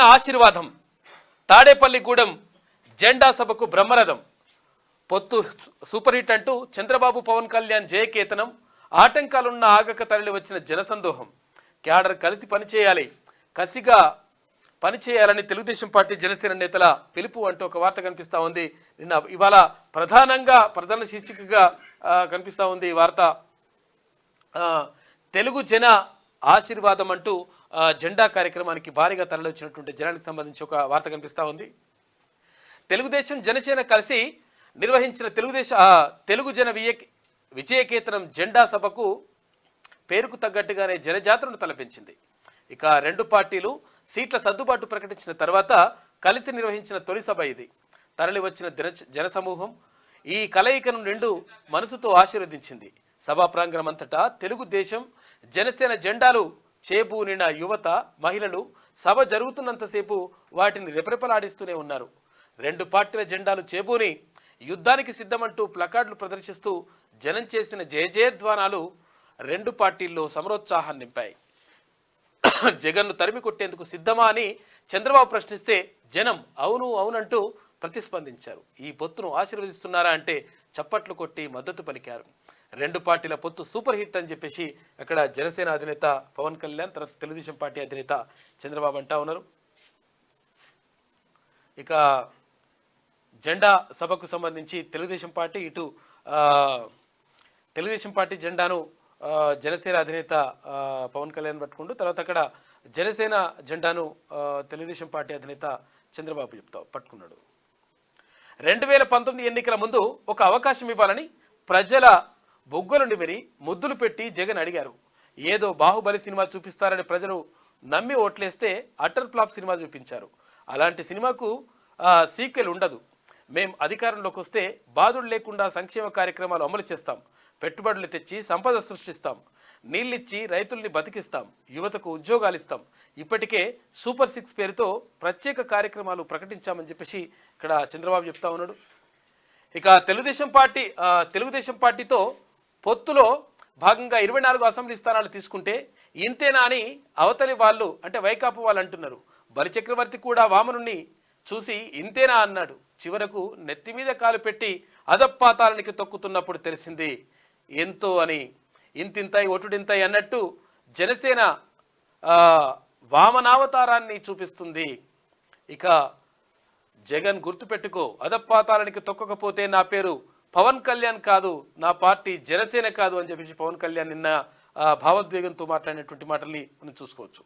ఆశీర్వాదం. తాడేపల్లిగూడెం జెండా సభకు బ్రహ్మరథం. పొత్తు సూపర్ హిట్ అంటూ చంద్రబాబు పవన్ కళ్యాణ్ జయకేతనం ఆటంకాలున్న ఆగక తరలి వచ్చిన జనసందోహం. క్యాడర్ కలిసి పనిచేయాలి. కసిగా పనిచేయాలని తెలుగుదేశం పార్టీ జనసేన నేతల పిలుపు అంటూ ఒక వార్త కనిపిస్తా ఉంది. నిన్న ఇవాళ ప్రధానంగా ప్రధాన శీర్షికగా కనిపిస్తూ కనిపిస్తా ఉంది ఈ వార్త. తెలుగు జన ఆశీర్వాదం అంటూ జెండా కార్యక్రమానికి భారీగా తరలివచ్చినటువంటి జనానికి సంబంధించి ఒక వార్త కనిపిస్తూ ఉంది. తెలుగుదేశం జనసేన కలిసి నిర్వహించిన తెలుగుదేశం తెలుగు జన విజయ విజయకేతనం జెండా సభకు పేరుకు తగ్గట్టుగానే జనజాతరను తలపించింది. ఇక రెండు పార్టీలు సీట్ల సర్దుబాటు ప్రకటించిన తర్వాత కలిసి నిర్వహించిన తొలి సభ ఇది. తరలి వచ్చిన జన జనసమూహం ఈ కలయికను నిండు మనసుతో ఆశీర్వదించింది. సభా ప్రాంగణం అంతటా తెలుగుదేశం జనసేన జెండాలు చేబూనిన యువత మహిళలు సభ జరుగుతున్నంతసేపు వాటిని రెపరెపలాడిస్తూనే ఉన్నారు. రెండు పార్టీల జెండాలు చేబూని యుద్ధానికి సిద్ధమంటూ ప్లకార్డులు ప్రదర్శిస్తూ జనం చేసిన జయజయధ్వానాలు రెండు పార్టీల్లో సమరోత్సాహాన్ని నింపాయి. జగన్ను తరిమి కొట్టేందుకు సిద్ధమా అని చంద్రబాబు ప్రశ్నిస్తే జనం అవును అవునంటూ ప్రతిస్పందించారు. ఈ పొత్తును ఆశీర్వదిస్తున్నారా అంటే చప్పట్లు కొట్టి మద్దతు పలికారు. రెండు పార్టీల పొత్తు సూపర్ హిట్ అని చెప్పేసి అక్కడ జనసేన అధినేత పవన్ కళ్యాణ్ తర్వాత తెలుగుదేశం పార్టీ అధినేత చంద్రబాబు అంటా ఉన్నారు. ఇక జెండా సభకు సంబంధించి తెలుగుదేశం పార్టీ ఇటు తెలుగుదేశం పార్టీ జెండాను జనసేన అధినేత పవన్ కళ్యాణ్ పట్టుకుంటూ తర్వాత అక్కడ జనసేన జెండాను తెలుగుదేశం పార్టీ అధినేత చంద్రబాబు చెప్తా పట్టుకున్నాడు. రెండు వేల పంతొమ్మిది ఎన్నికల ముందు ఒక అవకాశం ఇవ్వాలని ప్రజల బొగ్గలు నిమిరి ముద్దులు పెట్టి జగన్ అడిగారు. ఏదో బాహుబలి సినిమా చూపిస్తారని ప్రజలు నమ్మి ఓట్లేస్తే అటర్ ఫ్లాప్ సినిమా చూపించారు. అలాంటి సినిమాకు సీక్వెల్ ఉండదు. మేం అధికారంలోకి వస్తే బాధుడు లేకుండా సంక్షేమ కార్యక్రమాలు అమలు చేస్తాం. పెట్టుబడులు తెచ్చి సంపద సృష్టిస్తాం. నీళ్ళిచ్చి రైతుల్ని బతికిస్తాం. యువతకు ఉద్యోగాలు ఇస్తాం. ఇప్పటికే సూపర్ సిక్స్ పేరుతో ప్రత్యేక కార్యక్రమాలు ప్రకటించామని చెప్పేసి ఇక్కడ చంద్రబాబు చెప్తా ఉన్నాడు. ఇక తెలుగుదేశం పార్టీ తెలుగుదేశం పార్టీతో పొత్తులో భాగంగా ఇరవై నాలుగు అసెంబ్లీ స్థానాలు తీసుకుంటే ఇంతేనా అని అవతలి వాళ్ళు అంటే వైకాపా వాళ్ళు అంటున్నారు. బలిచక్రవర్తి కూడా వామనుణ్ణి చూసి ఇంతేనా అన్నాడు. చివరకు నెత్తి మీద కాలు పెట్టి అదప్పాతాలనికి తొక్కుతున్నప్పుడు తెలిసింది ఎంతో అని. ఇంతింతాయి ఒటుడింతాయి అన్నట్టు జనసేన వామనావతారాన్ని చూపిస్తుంది. ఇక జగన్ గుర్తుపెట్టుకో అదపాతాలనికి తొక్కకపోతే నా పేరు పవన్ కళ్యాణ్ కాదు నా పార్టీ జనసేన కాదు అని చెప్పేసి పవన్ కళ్యాణ్ నిన్న భావోద్వేగంతో మాట్లాడినటువంటి మాటల్ని మనం చూసుకోవచ్చు.